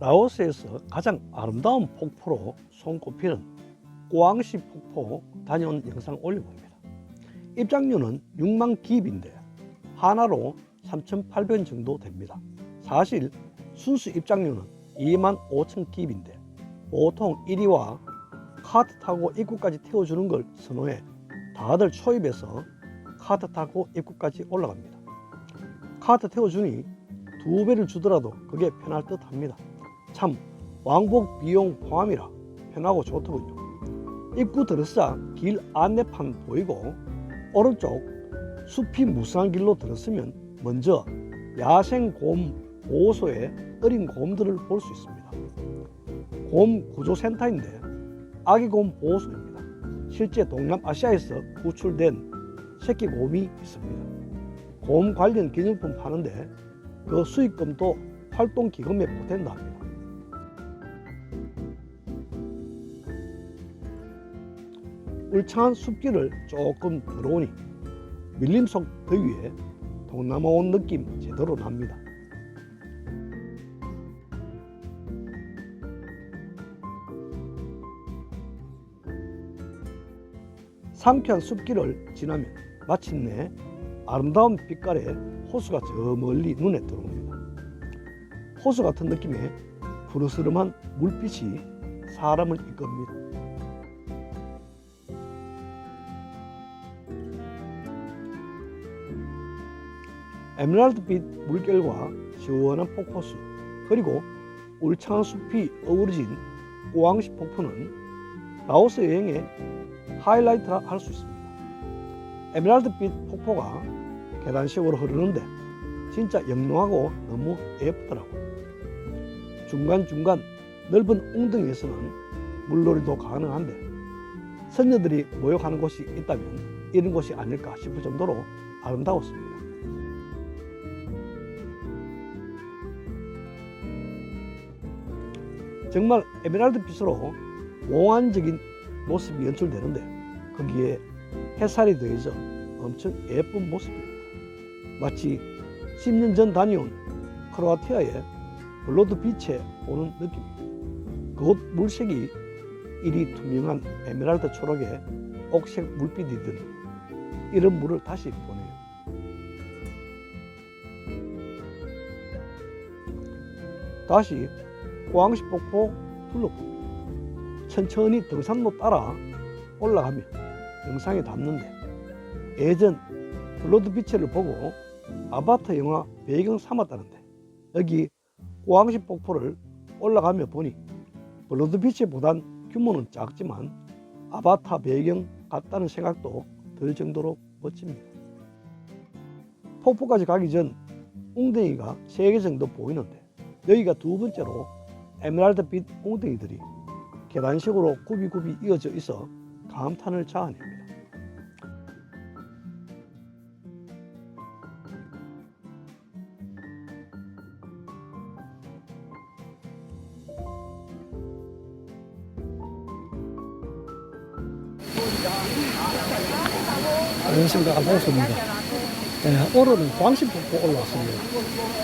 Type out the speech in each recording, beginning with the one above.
라오스에서 가장 아름다운 폭포로 손꼽히는 꼬앙시 폭포 다녀온 영상 올려봅니다. 입장료는 6만 기입인데 하나로 3,800원 정도 됩니다. 사실 순수 입장료는 2만 5천 기입인데 보통 1위와 카트 타고 입구까지 태워주는 걸 선호해 다들 초입에서 카트 타고 입구까지 올라갑니다. 카트 태워주니 두 배를 주더라도 그게 편할 듯 합니다. 참 왕복 비용 포함이라 편하고 좋더군요. 입구 들어서 길 안내판 보이고 오른쪽 숲이 무성한 길로 들었으면 먼저 야생 곰 보호소의 어린 곰들을 볼 수 있습니다. 곰 구조센터인데 아기 곰 보호소입니다. 실제 동남아시아에서 구출된 새끼 곰이 있습니다. 곰 관련 기념품 파는데 그 수익금도 활동 기금에 보탠다 합니다. 울창한 숲길을 조금 들어오니 밀림 속 더위에 동남아 온 느낌 제대로 납니다. 상쾌한 숲길을 지나면 마침내 아름다운 빛깔의 호수가 저 멀리 눈에 들어옵니다. 호수 같은 느낌의 푸르스름한 물빛이 사람을 이끕니다. 에메랄드빛 물결과 시원한 폭포수 그리고 울창한 숲이 어우러진 오왕시 폭포는 라오스 여행의 하이라이트라 할 수 있습니다. 에메랄드빛 폭포가 계단식으로 흐르는데 진짜 영롱하고 너무 예쁘더라고요. 중간중간 넓은 웅덩이에서는 물놀이도 가능한데 선녀들이 모욕하는 곳이 있다면 이런 곳이 아닐까 싶을 정도로 아름다웠습니다. 정말 에메랄드 빛으로 몽환적인 모습이 연출되는데 거기에 햇살이 더해져 엄청 예쁜 모습입니다. 마치 10년 전 다녀온 크로아티아의 블로드 빛에 오는 느낌입니다. 그곳 물색이 이리 투명한 에메랄드 초록의 옥색 물빛이더니 이런 물을 다시 보내요. 다시 고항시 폭포 둘러봅니다. 천천히 등산로 따라 올라가며 영상에 담는데 예전 블러드 비치를 보고 아바타 영화 배경 삼았다는데 여기 고항시 폭포를 올라가며 보니 블러드 비치보단 규모는 작지만 아바타 배경 같다는 생각도 들 정도로 멋집니다. 폭포까지 가기 전 웅덩이가 세개 정도 보이는데 여기가 두 번째로 에메랄드빛 웅덩이들이 계단식으로 굽이굽이 이어져 있어 감탄을 자아냅니다. 안녕하십니까 안봉수입니다. 네, 오늘은 광신 폭포 올라왔습니다.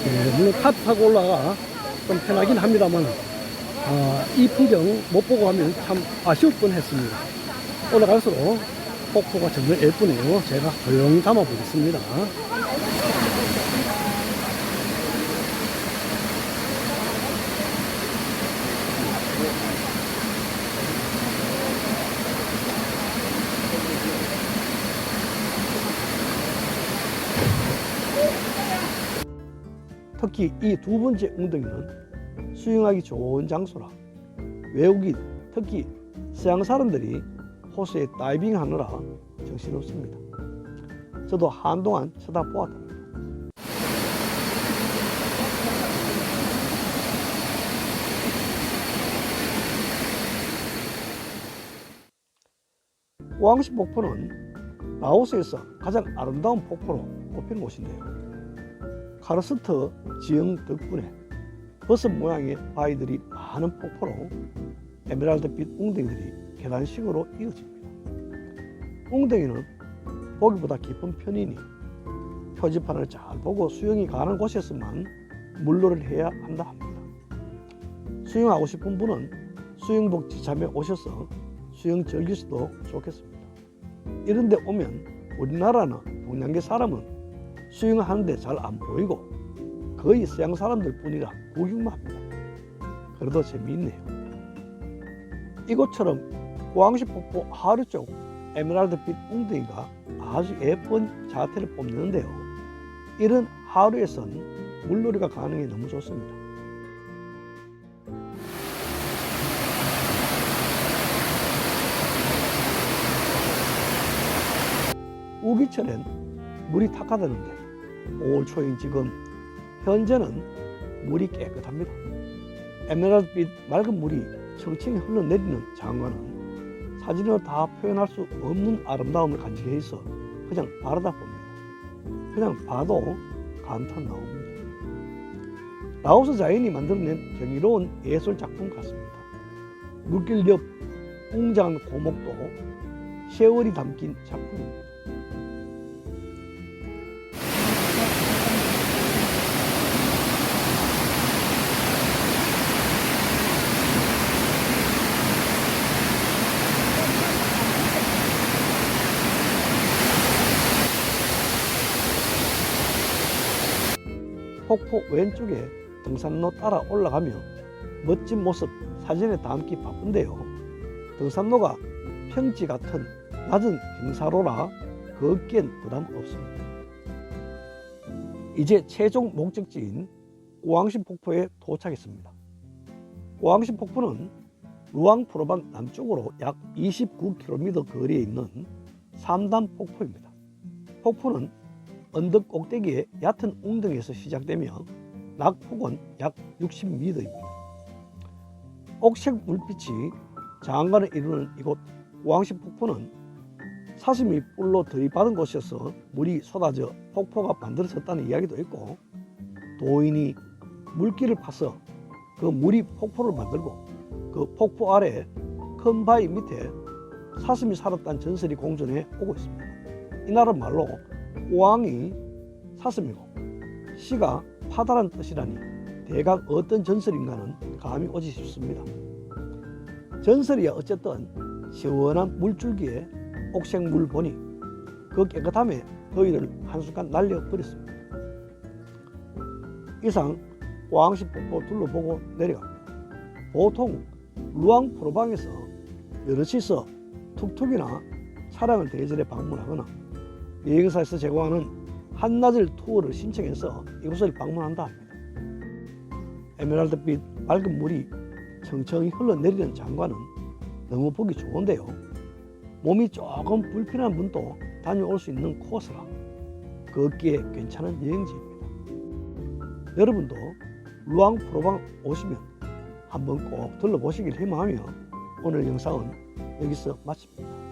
네, 물론 카트 타고 올라가 좀 편하긴 합니다만 아, 이 풍경 못 보고 하면 참 아쉬울 뻔했습니다. 올라갈수록 폭포가 정말 예쁘네요. 제가 조용히 담아 보겠습니다. 특히 이 두 번째 웅덩이는 수영하기 좋은 장소라 외국인 특히 서양 사람들이 호수에 다이빙 하느라 정신없습니다. 저도 한동안 쳐다보았답니다. 왕시 폭포는 라오스에서 가장 아름다운 폭포로 꼽히는 곳인데요. 카르스트 지형 덕분에 버섯 모양의 바위들이 많은 폭포로 에메랄드빛 웅덩이들이 계단식으로 이어집니다. 웅덩이는 보기보다 깊은 편이니 표지판을 잘 보고 수영이 가는 곳에서만 물놀이를 해야 한다 합니다. 수영하고 싶은 분은 수영복 지참에 오셔서 수영 즐기셔도 좋겠습니다. 이런데 오면 우리나라는 동양계 사람은 수영하는데 잘 안 보이고 거의 서양 사람들 뿐이라 구경만 합니다. 그래도 재미있네요. 이곳처럼 고항시 폭포 하루 쪽 에메랄드빛 웅덩이가 아주 예쁜 자태를 뽐내는데요. 이런 하루에선 물놀이가 가능해 너무 좋습니다. 우기철엔 물이 탁하다는데 5월 초인 지금 현재는 물이 깨끗합니다. 에메랄드빛 맑은 물이 청청히 흘러내리는 장관은 사진으로 다 표현할 수 없는 아름다움을 간직해 있어 그냥 바라다 봅니다. 그냥 봐도 감탄 나옵니다. 라오스 자연이 만들어낸 경이로운 예술 작품 같습니다. 물길 옆 웅장한 고목도 세월이 담긴 작품입니다. 폭포 왼쪽에 등산로 따라 올라가며 멋진 모습 사진에 담기 바쁜데요. 등산로가 평지 같은 낮은 경사로라 걷기엔 부담 없습니다. 이제 최종 목적지인 꼬앙시 폭포에 도착했습니다. 꼬앙시 폭포는 루앙 프로방 남쪽으로 약 29km 거리에 있는 3단 폭포입니다. 폭포는 언덕 꼭대기에 얕은 웅덩이에서 시작되며 낙폭은 약 60m입니다. 옥색 물빛이 장관을 이루는 이곳 우왕시 폭포는 사슴이 뿔로 들이받은 곳이어서 물이 쏟아져 폭포가 만들어졌다는 이야기도 있고 도인이 물길을 파서 그 물이 폭포를 만들고 그 폭포 아래 큰 바위 밑에 사슴이 살았다는 전설이 공존해 오고 있습니다. 이 나라 말로 오왕이 사슴이고 시가 파다란 뜻이라니 대강 어떤 전설인가는 감이 오지 싶습니다. 전설이야 어쨌든 시원한 물줄기에 옥색물 보니 그 깨끗함에 더위를 한순간 날려버렸습니다. 이상 폭포 둘러보고 내려갑니다. 보통 루앙 프로방에서 여럿이서 툭툭이나 차량을 대절해 방문하거나 여행사에서 제공하는 한낮을 투어를 신청해서 이곳을 방문한다 합니다. 에메랄드빛 맑은 물이 청청히 흘러내리는 장관은 너무 보기 좋은데요. 몸이 조금 불편한 분도 다녀올 수 있는 코스라 걷기에 괜찮은 여행지입니다. 여러분도 루앙 프로방 오시면 한번 꼭 들러보시길 희망하며 오늘 영상은 여기서 마칩니다.